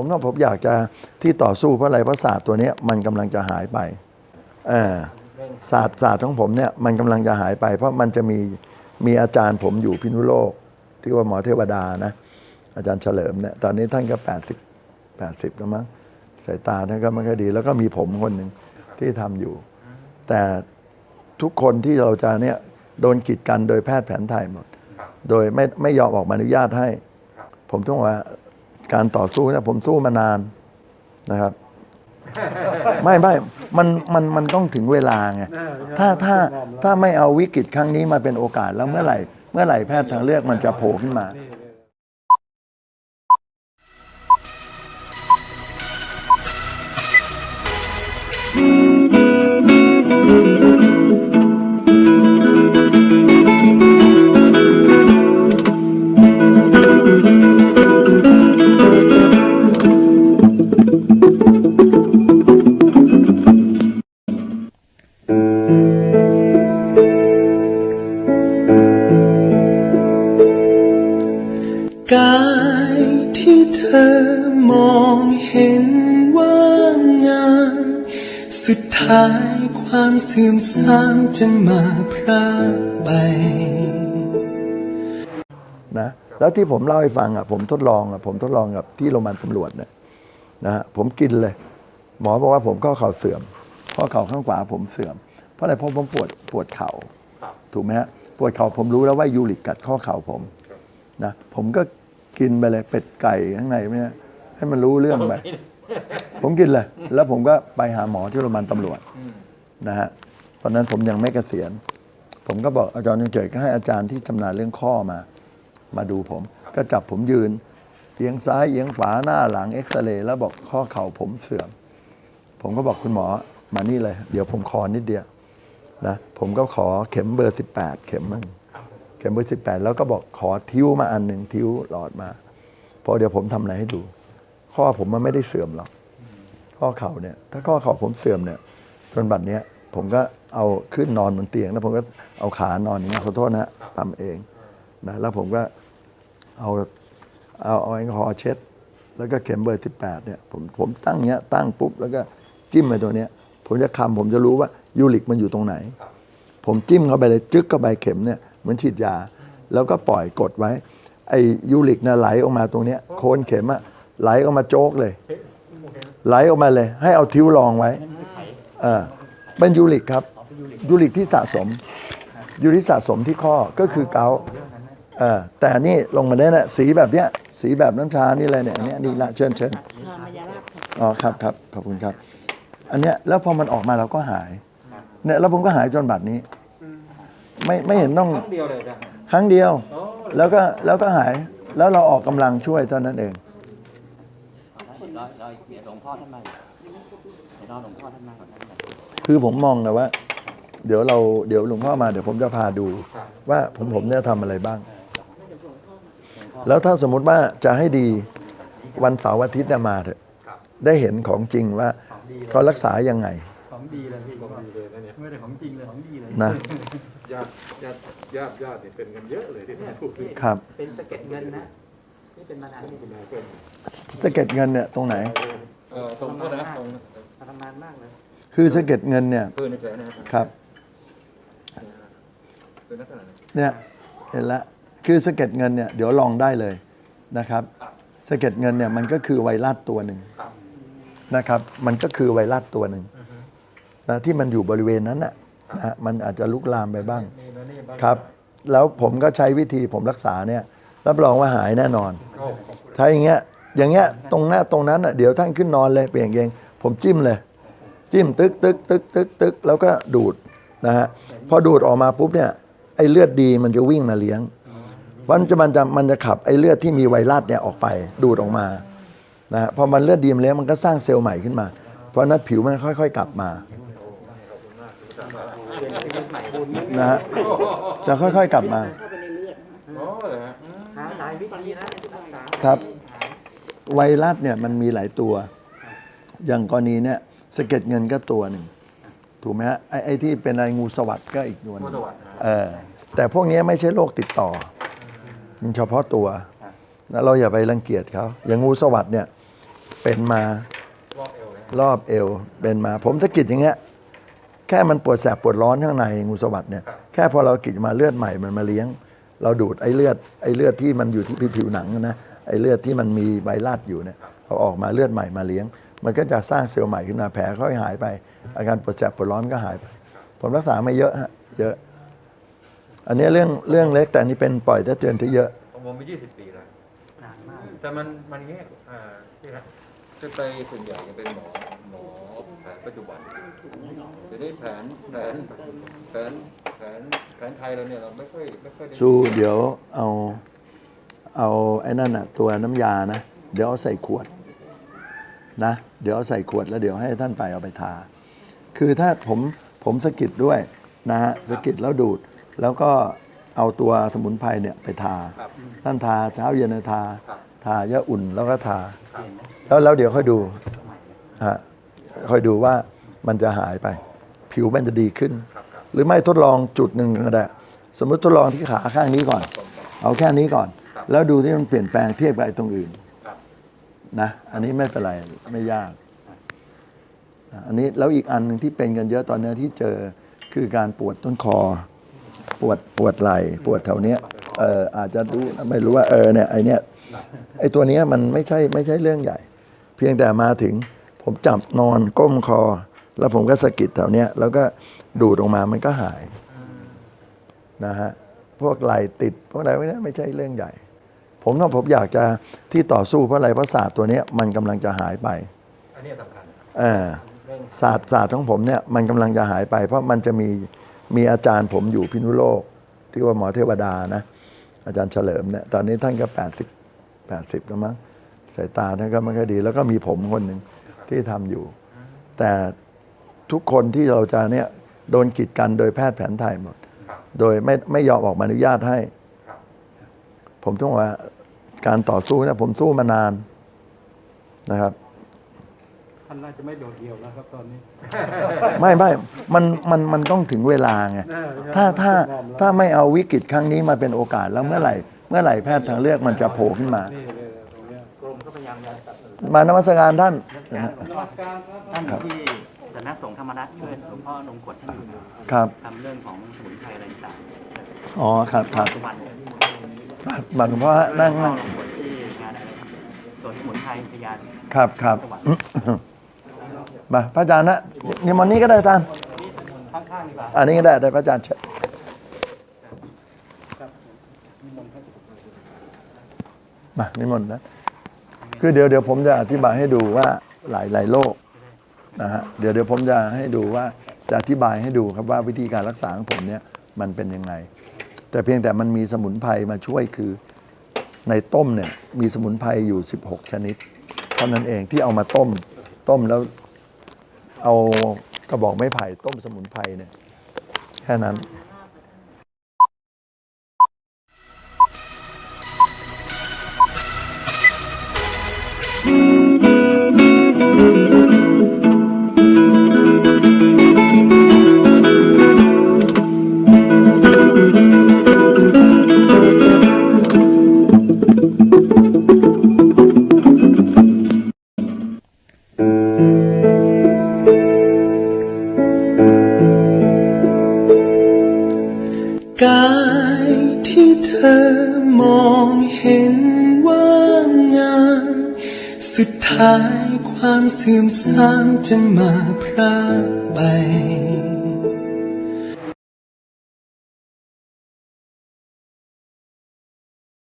ผมก็ผมอยากจะที่ต่อสู้เพราะอะไรเพราะศาสตร์ตัวนี้มันกำลังจะหายไปศาสตร์ศาสตร์ของผมเนี่ยมันกำลังจะหายไป เพราะมันจะมีมีอาจารย์ผมอยู่พินุโลก ที่ว่าหมอเทวดานะ อาจารย์เฉลิมเนี่ยตอนนี้ท่านก็แปดสิบแปดสิบแล้วมั้งสายตาท่านก็ไม่ค่อยดี แล้วก็มีผมคนหนึ่งที่ทำอยู่ แต่ทุกคนที่เราจะเนี่ยโดนกีดกันโดยแพทย์แผนไทยหมด โดยไม่ไม่ยอมออกมาอนุญาตให้ ผมต้องว่า การต่อสู้เนี่ยผมสู้มานานนะครับ ไม่ไม่มันมันมันต้องถึงเวลาไงถ้าถ้าถ้าไม่เอาวิกฤตครั้งนี้มาเป็นโอกาสแล้วเมื่อไหร่ เมื่อไหร่แพทย์ทางเลือกมันจะโผล่ขึ้นมา กายที่เธอมองเห็นว่างามสุดท้ายความเสื่อมทรามจะมาพรากไปนะแล้วที่ผมเล่าให้ฟังอะผมทดลองอะผมทดลองกับที่โรงพยาบาลตำรวจเนี่ยนะฮะผมกินเลย หมอบอกว่าผมข้อเข่าเสื่อมข้อเข่าข้างขวาผมเสื่อม เพราะอะไรเพราะผมปวดปวดเข่าถูกไหมฮะปวดเข่าผมรู้แล้วว่ายูริกกัดข้อเข่าผมนะผมก็ กินไปเลยเป็ดไก่ข้างในเนี่ยให้มันรู้เรื่องไปผมกินเลย แล้วผมก็ไปหาหมอที่โรงพยาบาลตำรวจนะฮะตอนนั้นผมยังไม่เกษียณ ผมก็บอกอาจารย์ยังเจิดก็ให้อาจารย์ที่ชำนาญเรื่องข้อมา มาดูผม ก็จับผมยืนเอียงซ้ายเอียงขวาหน้าหลังเอ็กซเรย์แล้วบอกข้อเข่าผมเสื่อม ผมก็บอกคุณหมอมานี่เลย เดี๋ยวผมคอนิดเดียวนะผมก็ขอเข็มเบอร์ 18 เข็มมั่ง เข็มเบอร์18แปดแล้วก็บอกขอทิ้วมาอันหนึ่งทิ้วหลอดมาพอเดี๋ยวผมทำอะไรให้ดู ข้อผมมันไม่ได้เสื่อมหรอกข้อเข่าเนี่ย ถ้าข้อเข่าผมเสื่อมเนี่ยจนบัดเนี้ยผมก็เอาขึ้นนอนบนเตียง แล้วผมก็เอาขานอนอย่างเงี้ยขอโทษนะทำเองนะแล้วผมก็เอาเอาเอาแอลกอฮอล์เช็ด แล้วก็เข็มเบอร์ที่แปดเนี่ยผมผมตั้งเงี้ยตั้งปุ๊บแล้วก็จิ้มไปตัวเนี้ย ผมจะคำผมจะรู้ว่ายูริกมันอยู่ตรงไหน ผมจิ้มเข้าไปเลยจึ๊กเข้าไปเข็มเนี่ย เหมือนฉีดยา แล้วก็ปล่อยกดไว้ ไอยูริกน่ะไหลออกมาตรงเนี้ยโคนเข็มอะไหลออกมาโจกเลย ไหลออกมาเลย ให้เอาทิ้วรองไว้เออเป็นยูริกครับยูริกที่สะสมยูริกสะสมที่ข้อก็คือเกาเออแต่นี่ลงมาเนี่ยนะสีแบบเนี้ยสีแบบน้ำชานี่เลยเนี่ยอันเนี้ยนี่ละเชิญเชิญมายาลาบค่ะอ๋อครับครับขอบคุณครับ อันเนี้ยแล้วพอมันออกมาเราก็หายเนี่ยแล้วผมก็หายจนบัดนี้ ไม่ไม่เห็นต้องเดียวเลยจ้ะครั้งเดียว แล้วก็แล้วก็หายแล้วเราออกกำลังช่วยเท่านั้นเอง รอรอเดี๋ยวหลวงพ่อท่านมาอยู่เดี๋ยวรอหลวงพ่อท่านมาก่อนนะคือผมมองนะว่า เดี๋ยวเราเดี๋ยวหลวงพ่อมาเดี๋ยวผมจะพาดู ว่าผมผมเนี่ยทำอะไรบ้าง แล้วถ้าสมมุติว่าจะให้ดีวันเสาร์อาทิตย์เนี่ยมาเถอะได้เห็นของจริงว่าเขารักษายังไงของดีเลยพี่ของดีเลยนะเนี่ยไม่ได้ของจริงเลยของดีเลยนะญาติญาติญาติญาติเนี่ยเป็นกันเยอะเลยที่มาพูดถึงครับ เป็นสะเก็ดเงินนะนี่เป็นมานานนี่คุณนายเพื่อนสะเก็ดเงินเนี่ยตรงไหน เอ่อตรงโทษนะตรงมาทำนานมากเลยคือสะเก็ดเงินเนี่ยเพื่อนในแผลนะครับครับเป็นนักขนาดไหนเนี่ยเห็นละคือสะเก็ดเงินเนี่ยเดี๋ยวลองได้เลยนะครับสะเก็ดเงินเนี่ยมันก็คือไวรัสตัวหนึ่งนะครับ มันก็คือไวรัสตัวหนึ่งนะที่มันอยู่บริเวณนั้นน่ะ นะฮะมันอาจจะลุกลามไปบ้างนี่นะนี่บ้างครับ แล้วผมก็ใช้วิธีผมรักษาเนี่ย รับรองว่าหายแน่นอนเข้าขอบคุณถ้าอย่างเงี้ยอย่างเงี้ยตรงหน้าตรงนั้นอะเดี๋ยวท่านขึ้นนอนเลยเปลี่ยนเกงผมจิ้มเลย จิ้มตึกตึกตึกตึกตึกแล้วก็ดูดนะฮะพอดูดออกมาปุ๊บเนี่ยไอ้เลือดดีมันจะวิ่งมาเลี้ยงเพราะมันจะมันจะมันจะขับไอ้เลือดที่มีไวรัสเนี่ยออกไปดูดออกมานะฮะพอมันเลือดดีมันเลี้ยงมันก็สร้างเซลล์ใหม่ขึ้นมา เพราะฉะนั้นผิวมันค่อย ๆ กลับมา นะฮะจะค่อยๆกลับมาเข้าไปในเลือดอ๋อเหรอฮะหาหลายวิธีนะรักษาครับ ไวรัสเนี่ยมันมีหลายตัว อย่างกรณีเนี่ยสะเก็ดเงินก็ตัวหนึ่งถูกไหมฮะไอ้ไอ้ที่เป็นอะไรงูสวัสด์ก็อีกตัวหนึงเออแต่พวกนี้ไม่ใช่โรคติดต่อมันเฉพาะตัวนะเราอย่าไปรังเกียจเขาอย่างงูสวัสด์เนี่ยเป็นมารอบเอวเลยรอบเอวเป็นมาผมสะกิดอย่างเงี้ย แค่มันปวดแสบปวดร้อนข้างในงูสวัสด์เนี่ยแค่พอเรากิดมาเลือดใหม่มันมาเลี้ยง เราดูดไอ้เลือดไอ้เลือดที่มันอยู่ที่ผิวหนังนะไอ้เลือดที่มันมีใบลาดอยู่เนี่ยเอาออกมาเลือดใหม่มาเลี้ยง มันก็จะสร้างเซลล์ใหม่ขึ้นมาแผลค่อยหายไป อาการปวดแสบปวดร้อนก็หายไป ผมรักษาไม่เยอะฮะเยอะ อันนี้เรื่องเรื่องเล็กแต่อันนี่เป็นปล่อยแต่เตือนที่เยอะของผมไปยี่สิบปีแล้วนานมากแต่มันมันเงี้ยอ่าที่นะ จะไปส่วนใหญ่จะเป็นหมอหมอแผนปัจจุบันทีนี้แผนแผนแผนแผนแผนไทยเราเนี่ยเราไม่ค่อยไม่ค่อยได้ซูเดี๋ยวเอาเอาไอ้นั่นอะตัวน้ำยานะ เดี๋ยวเอาใส่ขวดนะ เดี๋ยวเอาใส่ขวดแล้วเดี๋ยวให้ท่านไปเอาไปทา คือถ้าผมผมสะกิดด้วยนะฮะสะกิดแล้วดูด แล้วก็เอาตัวสมุนไพรเนี่ยไปทาครับท่านทาเช้าเย็นทาครับ ทาเยอะอุ่นแล้วก็ทา แล้วแล้วเดี๋ยวค่อยดูฮะค่อยดูว่ามันจะหายไป ผิวมันจะดีขึ้นครับครับหรือไม่ทดลองจุดหนึ่งก็ได้สมมติทดลองที่ขาข้างนี้ก่อน เอาแค่นี้ก่อนครับแล้วดูที่มันเปลี่ยนแปลงเทียบกับไอ้ตรงอื่นครับนะอันนี้ไม่เป็นไรไม่ยากอะอันนี้แล้วอีกอันหนึ่งที่เป็นกันเยอะตอนนี้ที่เจอคือการปวดต้นคอ ปวดปวดไหล่ปวดแถวเนี้ยเอออาจจะรู้ไม่รู้ว่าเออเนี่ยไอเนี้ย ไอตัวเนี้ยมันไม่ใช่ไม่ใช่เรื่องใหญ่ เพียงแต่มาถึงผมจับนอนก้มคอ แล้วผมก็สะกิดแถวเนี้ยแล้วก็ดูดออกมามันก็หายนะฮะพวกไหลติดพวกอะไรพวกเนี้ยไม่ใช่เรื่องใหญ่ ผมว่าผมอยากจะที่ต่อสู้เพราะอะไรเพราะศาสตร์ตัวเนี้ยมันกำลังจะหายไปอันนี้สำคัญเออศาสตร์ศาสตร์ของผมเนี่ยมันกำลังจะหายไป เพราะมันจะมีมีอาจารย์ผมอยู่พินุโลก ที่ว่าหมอเทวดานะ อาจารย์เฉลิมเนี่ยตอนนี้ท่านก็แปดสิบ แปดสิบแล้วมั้งสายตาท่านก็ไม่ค่อยดี แล้วก็มีผมคนหนึ่งที่ทำอยู่ แต่ทุกคนที่เราจะเนี่ยโดนกีดกันโดยแพทย์แผนไทยหมดครับโดยไม่ไม่ยอมออกมาอนุญาตให้ครับผมต้องบอกว่าการต่อสู้เนี่ยผมสู้มานานนะครับท่านน่าจะไม่โดดเดี่ยวแล้วครับตอนนี้ ไม่ไม่มันมันมันต้องถึงเวลาไงถ้าถ้าถ้าไม่เอาวิกฤตครั้งนี้มาเป็นโอกาสแล้วเมื่อไหร่ เมื่อไหร่แพทย์ทางเลือกมันจะโผล่ขึ้นมานี่เลยตรงเนี้ยกรมก็พยายามจะตัดสินมานมัสการท่าน การหลวงนพ่อมัสการครับท่านอยู่ที่สำนักสงฆ์ธรรมรัตน์ช่วยหลวงพ่อนงกฎท่านอยู่ครับ ทำเรื่องของสมุนไพรอะไรต่างอ๋อครับครับปัจจุบันบัตรหลวงพ่อฮะนั่งหลวนั่งงพ่อนงกฎที่งานอะไรสวนสมุนไพรพยาน ครับครับมาพระอาจารย์นะนิมนต์นี้ก็ได้ท่าน ข้างๆดีกว่า อันนี้ก็ได้ได้พระอาจารย์เชิญ มานิมนต์นะคือเดี๋ยวเดี๋ยวผมจะอธิบายให้ดูว่าหลายหลายโรคนะฮะเดี๋ยวเดี๋ยวผมจะให้ดูว่าจะอธิบายให้ดูครับว่าวิธีการรักษาของผมเนี่ยมันเป็นยังไง แต่เพียงแต่มันมีสมุนไพรมาช่วยคือในต้มเนี่ยมีสมุนไพรอยู่ 16 ชนิดเท่านั้นเองที่เอามาต้มต้มแล้วเอากระบอกไม้ไผ่ต้มสมุนไพรเนี่ยแค่นั้น เธอมองเห็นว่างาน สุดท้ายความเสื่อมทรามจะมาพรากไป